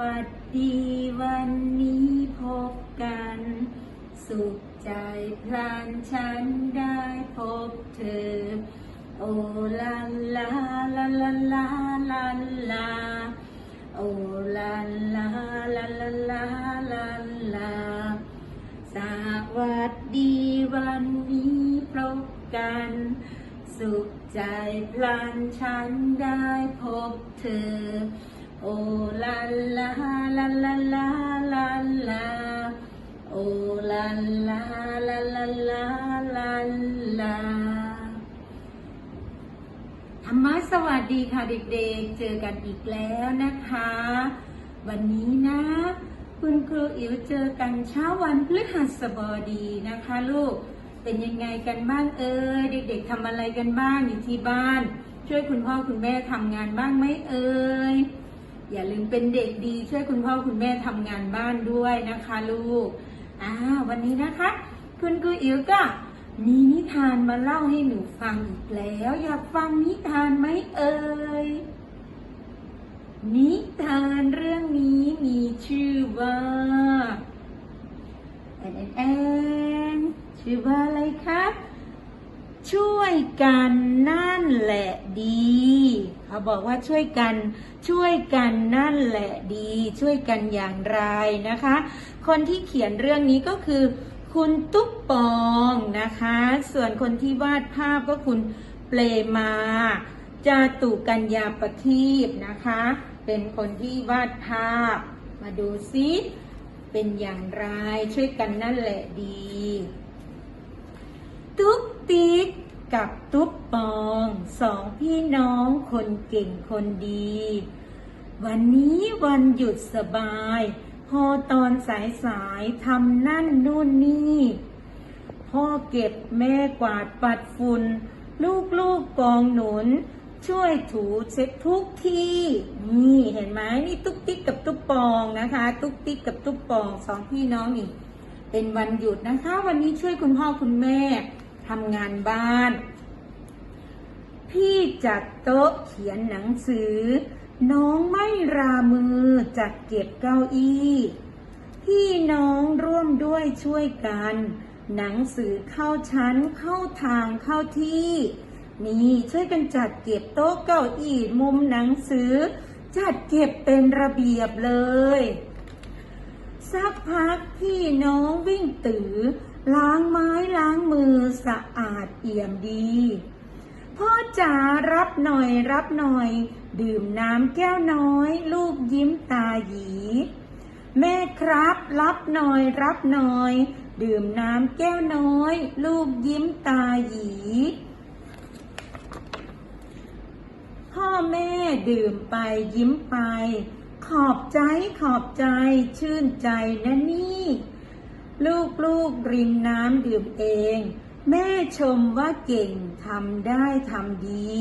วัสดีวันนี้พบกัน สุขใจพลันฉันได้พบเธอ โอลาลาลาลาลาลาลาโอลาลาลาลาลาลาลาสวัสดีวันนี้พบกัน สุขใจพลันฉันได้พบเธอ โอลาลาลาลาลาลาลาโอลาลาลาลาลาลาลาธรรมะสวัสดีค่ะเด็กๆ เจอกันอีกแล้วนะคะ วันนี้นะ คุณครูอิ๋วเจอกันเช้าวันพฤหัสบดีนะคะลูกเป็นยังไงกันบ้างเอ่ยเด็ก ๆทำอะไรกันบ้างอยู่ที่บ้าน ช่วยคุณพ่อคุณแม่ทำงานบ้างไหมเอ่ย อย่าลืมเป็นเด็กดีช่วยคุณพ่อคุณแม่ทำงานบ้านด้วยนะคะลูกอ่าวันนี้นะคะ คุณครูอิ๋วก็มีนิทานมาเล่าให้หนูฟังอีกแล้ว อยากฟังนิทานไหมเอ่ย นิทานเรื่องนี้มีชื่อว่าแอนแอนแอนชื่อว่าอะไรครับ ช่วยกันนั่นแหละดี เขาบอกว่าช่วยกัน ช่วยกันนั่นแหละดี ช่วยกันอย่างไรนะคะ คนที่เขียนเรื่องนี้ก็คือ คุณตุ๊กปองนะคะ ส่วนคนที่วาดภาพก็คุณเปลมาจาตุกัญญาประทีปนะคะ เป็นคนที่วาดภาพ มาดูซิเป็นอย่างไรช่วยกันนั่นแหละดี ตุ๊ก ติ๊กกับตุ๊กปองสองพี่น้องคนเก่งคนดี วันนี้วันหยุดสบาย พอตอนสายสายทำนั่นนู่นนี่ พ่อเก็บแม่กวาดปัดฝุ่นลูกๆกองหนุน ช่วยถูเช็ดทุกที่ นี่เห็นไหมนี่ตุ๊กติ๊กกับตุ๊กปองนะคะ ตุ๊กติ๊กกับตุ๊กปองสองพี่น้องนี่ เป็นวันหยุดนะคะ วันนี้ช่วยคุณพ่อคุณแม่ ทำงานบ้าน พี่จัดโต๊ะเขียนหนังสือ น้องไม่รามือจัดเก็บเก้าอี้พี่น้องร่วมด้วยช่วยกัน หนังสือเข้าชั้นเข้าทางเข้าที่ นี่ช่วยกันจัดเก็บโต๊ะเก้าอี้มุมหนังสือ จัดเก็บเป็นระเบียบเลย สักพักพี่น้องวิ่งตือ ล้างไม้ล้างมือสะอาดเอี่ยมดี พ่อจ๋ารับหน่อยรับหน่อย ดื่มน้ำแก้วน้อย ลูกยิ้มตาหยี แม่ครับรับหน่อยรับหน่อย ดื่มน้ำแก้วน้อย ลูกยิ้มตาหยีพ่อแม่ดื่มไปยิ้มไป ขอบใจขอบใจชื่นใจนะนี่ ลูกลูกรินน้ำดื่มเอง แม่ชมว่าเก่งทำได้ทำดี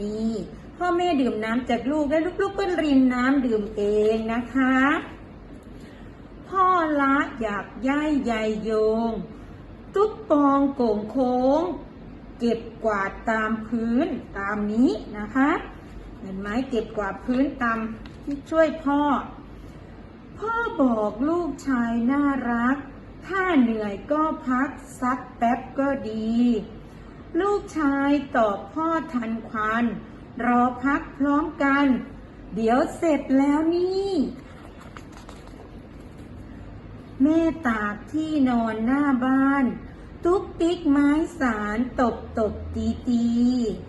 นี่พ่อแม่ดื่มน้ำจากลูกและลูกๆก็รินน้ำดื่มเองนะคะ พ่อละอยากย่ายใยโยง ตุ๊กปองโก่งโค้ง เก็บกวาดตามพื้นตามนี้นะคะ เห็นไหมเก็บกวาดพื้นตามที่ช่วยพ่อ พ่อบอกลูกชายน่ารัก ถ้าเหนื่อยก็พักสักแป๊บก็ดี ลูกชายตอบพ่อทันควัน รอพักพร้อมกัน เดี๋ยวเสร็จแล้วนี่ แม่ตากที่นอนหน้าบ้าน ตุ๊กติ๊กไม้สารตบตบตีตี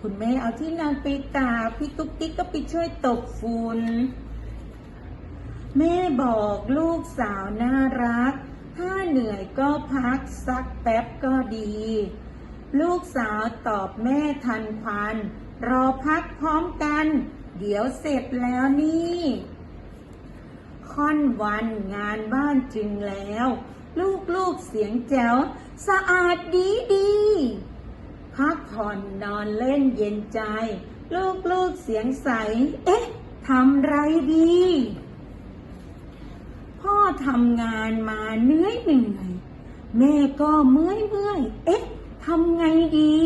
คุณแม่เอาที่นอนไปตากพี่ตุ๊กติ๊กก็ไปช่วยตบฝุ่น แม่บอกลูกสาวน่ารัก ถ้าเหนื่อยก็พักสักแป๊บก็ดี ลูกสาวตอบแม่ทันควัน รอพักพร้อมกัน เดี๋ยวเสร็จแล้วนี่ ค่อนวันงานบ้านจึงแล้ว ลูกลูกๆเสียงแจ๋วสะอาดดีดีพักผ่อนนอนเล่นเย็นใจ ลูกลูกๆเสียงใส เอ๊ะทำไรดี ทำงานมาเหนื่อยเหนื่อยแม่ก็เมื่อยเมื่อยเอ๊ะทำไงดี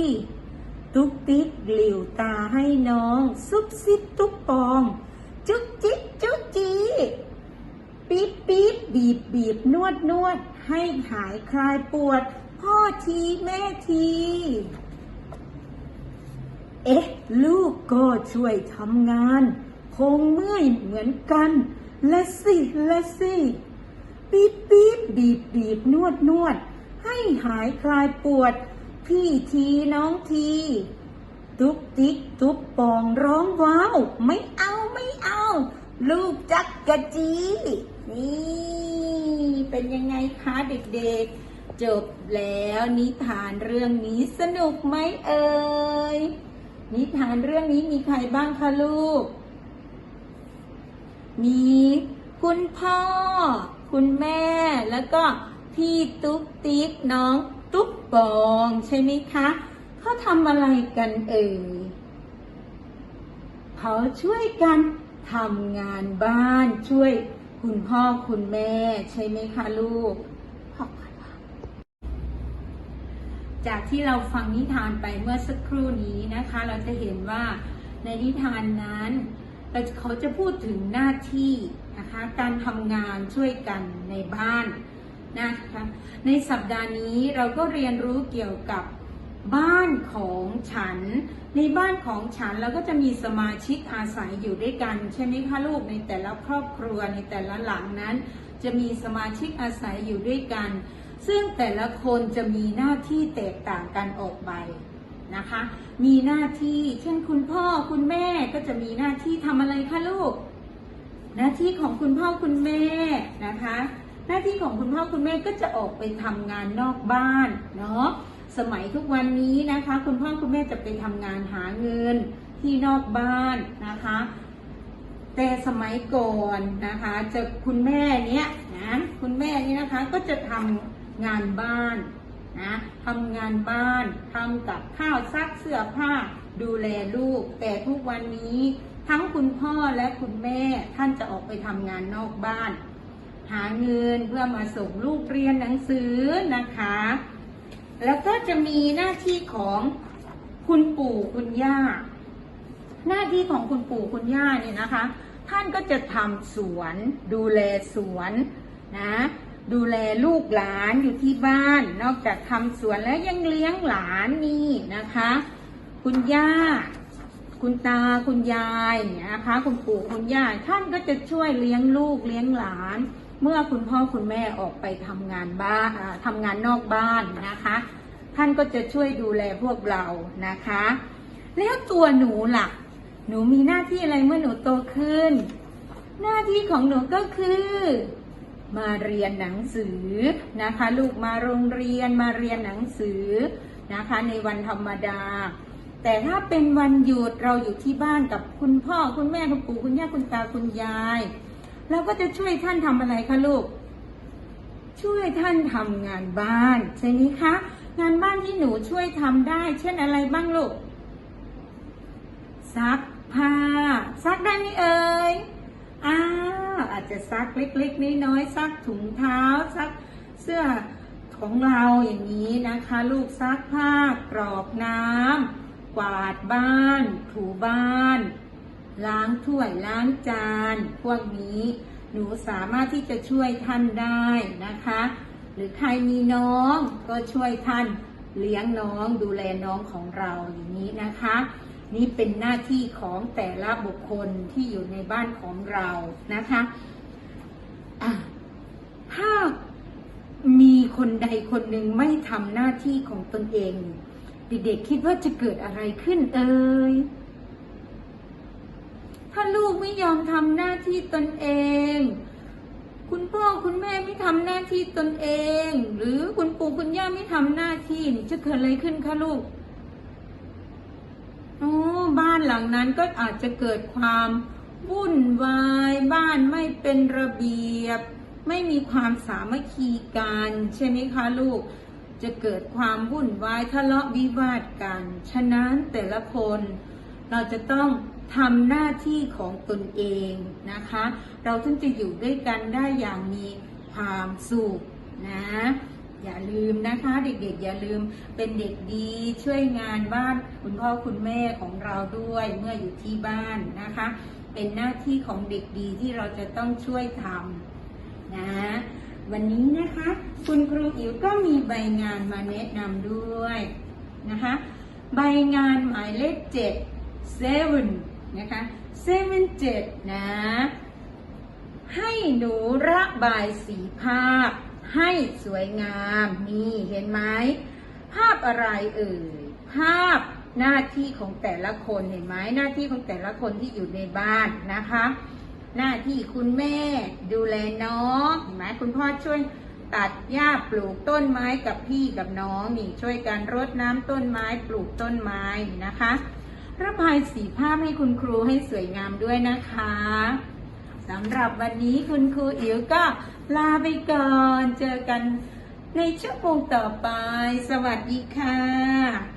ตุ๊กติ๊กหลิวตาให้น้อง ซุบซิบตุ๊กปอง จุ๊กจิ๊กจุ๊กจีปี๊บบีบบีบนวดนวดให้หายคลายปวด พ่อทีแม่ที เอ๊ะ ลูกก็ช่วยทำงาน คงเมื่อยเหมือนกัน ละสิละสิ ปี๊บปี๊บบีบบีบนวดนวด ให้หายคลายปวด พี่ทีน้องทีตุ๊กติ๊กตุ๊บปองร้องว้าว ไม่เอาไม่เอา ลูกจักกะจี นี่ เป็นยังไงคะเด็กๆ จบแล้วนิทานเรื่องนี้สนุกไหมเอ่ยนิทานเรื่องนี้มีใครบ้างคะลูก มี คุณพ่อ คุณแม่ แล้วก็พี่ตุ๊กติ๊กน้องตุ๊กปองใช่ไหมคะเขาทำอะไรกันเอ่ยเขาช่วยกันทำงานบ้านช่วยคุณพ่อคุณแม่ใช่ไหมคะลูก จากที่เราฟังนิทานไปเมื่อสักครู่นี้นะคะ เราจะเห็นว่าในนิทานนั้น เขาจะพูดถึงหน้าที่ นะคะการทำงานช่วยกันในบ้านนะคะในสัปดาห์นี้เราก็เรียนรู้เกี่ยวกับบ้านของฉัน ในบ้านของฉันเราก็จะมีสมาชิกอาศัยอยู่ด้วยกัน ใช่ไหมคะลูกในแต่ละครอบครัวในแต่ละหลังนั้น จะมีสมาชิกอาศัยอยู่ด้วยกัน ซึ่งแต่ละคนจะมีหน้าที่แตกต่างกันออกไปนะคะ มีหน้าที่เช่นคุณพ่อคุณแม่ก็จะมีหน้าที่ทำอะไรคะลูก หน้าที่ของคุณพ่อคุณแม่นะคะ หน้าที่ของคุณพ่อคุณแม่ก็จะออกไปทำงานนอกบ้านเนาะสมัยทุกวันนี้นะคะ คุณพ่อคุณแม่จะไปทำงานหาเงินที่นอกบ้านนะคะ แต่สมัยก่อนนะคะจะคุณแม่เนี้ยนะคุณแม่นี่นะคะก็จะทำงานบ้านนะทำงานบ้านทำกับข้าวซักเสื้อผ้าดูแลลูก แต่ทุกวันนี้ ทั้งคุณพ่อและคุณแม่ท่านจะออกไปทำงานนอกบ้าน หาเงินเพื่อมาส่งลูกเรียนหนังสือนะคะ แล้วก็จะมีหน้าที่ของคุณปู่คุณย่า หน้าที่ของคุณปู่คุณย่าเนี่ยนะคะ ท่านก็จะทำสวนดูแลสวนนะดูแลลูกหลานอยู่ที่บ้าน นอกจากทำสวนแล้วยังเลี้ยงหลานนี่นะคะ คุณย่า คุณตาคุณยายเนี่ยนะคะ คุณปู่คุณย่าท่านก็จะช่วยเลี้ยงลูกเลี้ยงหลาน เมื่อคุณพ่อคุณแม่ออกไปทำงานบ้านอ่าทำงานนอกบ้านนะคะ ท่านก็จะช่วยดูแลพวกเรานะคะ แล้วตัวหนูล่ะ หนูมีหน้าที่อะไรเมื่อหนูโตขึ้น หน้าที่ของหนูก็คือมาเรียนหนังสือนะคะ ลูกมาโรงเรียนมาเรียนหนังสือนะคะ ในวันธรรมดา แต่ถ้าเป็นวันหยุดเราอยู่ที่บ้านกับคุณพ่อคุณแม่คุณปู่คุณย่าคุณตาคุณยายเราก็จะช่วยท่านทำอะไรคะลูก ช่วยท่านทำงานบ้านใช่ไหมคะ งานบ้านที่หนูช่วยทำได้ เช่นอะไรบ้างลูกซักผ้าซักได้ไหมเอ่ยอ้าวอาจจะซักเล็กๆน้อยๆซักถุงเท้าซักเสื้อของเราอย่างนี้นะคะ ลูกซักผ้ากรอกน้ำ กวาดบ้าน ถูบ้าน ล้างถ้วยล้างจาน พวกนี้หนูสามารถที่จะช่วยท่านได้นะคะ หรือใครมีน้องก็ช่วยท่านเลี้ยงน้องดูแลน้องของเราอย่างนี้นะคะ นี่เป็นหน้าที่ของแต่ละบุคคลที่อยู่ในบ้านของเรานะคะะถ้ามีคนใดคนหนึ่งไม่ทำหน้าที่ของตนเอง เด็กๆคิดว่าจะเกิดอะไรขึ้นเอ่ย ถ้าลูกไม่ยอมทำหน้าที่ตนเอง คุณพ่อคุณแม่ไม่ทำหน้าที่ตนเอง หรือคุณปู่คุณย่าไม่ทำหน้าที่นี่จะเกิดอะไรขึ้นคะลูกโอ้บ้านหลังนั้นก็อาจจะเกิดความวุ่นวายบ้านไม่เป็นระเบียบ ไม่มีความสามัคคีกันใช่ไหมคะลูก จะเกิดความวุ่นวายทะเลาะวิวาทกัน ฉะนั้นแต่ละคนเราจะต้องทำหน้าที่ของตนเองนะคะ เราถึงจะอยู่ด้วยกันได้อย่างมีความสุขนะ อย่าลืมนะคะ เด็กๆ อย่าลืมเป็นเด็กดีช่วยงานบ้านคุณพ่อคุณแม่ของเราด้วยเมื่ออยู่ที่บ้านนะคะ เป็นหน้าที่ของเด็กดีที่เราจะต้องช่วยทำนะ วันนี้นะคะ คุณครูอิ๋วก็มีใบงานมาแนะนำด้วยนะคะ ใบงานหมายเลขเจ็ด seven นะคะ seven เจ็ดนะ ให้หนูระบายสีภาพ ให้สวยงาม นี่เห็นไหมภาพอะไรเอ่ย ภาพหน้าที่ของแต่ละคนเห็นไหมหน้าที่ของแต่ละคนที่อยู่ในบ้านนะคะ หน้าที่คุณแม่ดูแลน้องเห็นไหมคุณพ่อช่วยตัดหญ้าปลูกต้นไม้กับพี่กับน้องนี่ช่วยกันรดน้ำต้นไม้ปลูกต้นไม้นี่นะคะ ระบายสีภาพให้คุณครูให้สวยงามด้วยนะคะสำหรับวันนี้คุณครูอิ๋วก็ลาไปก่อน เจอกันในชั่วโมงต่อไป สวัสดีค่ะ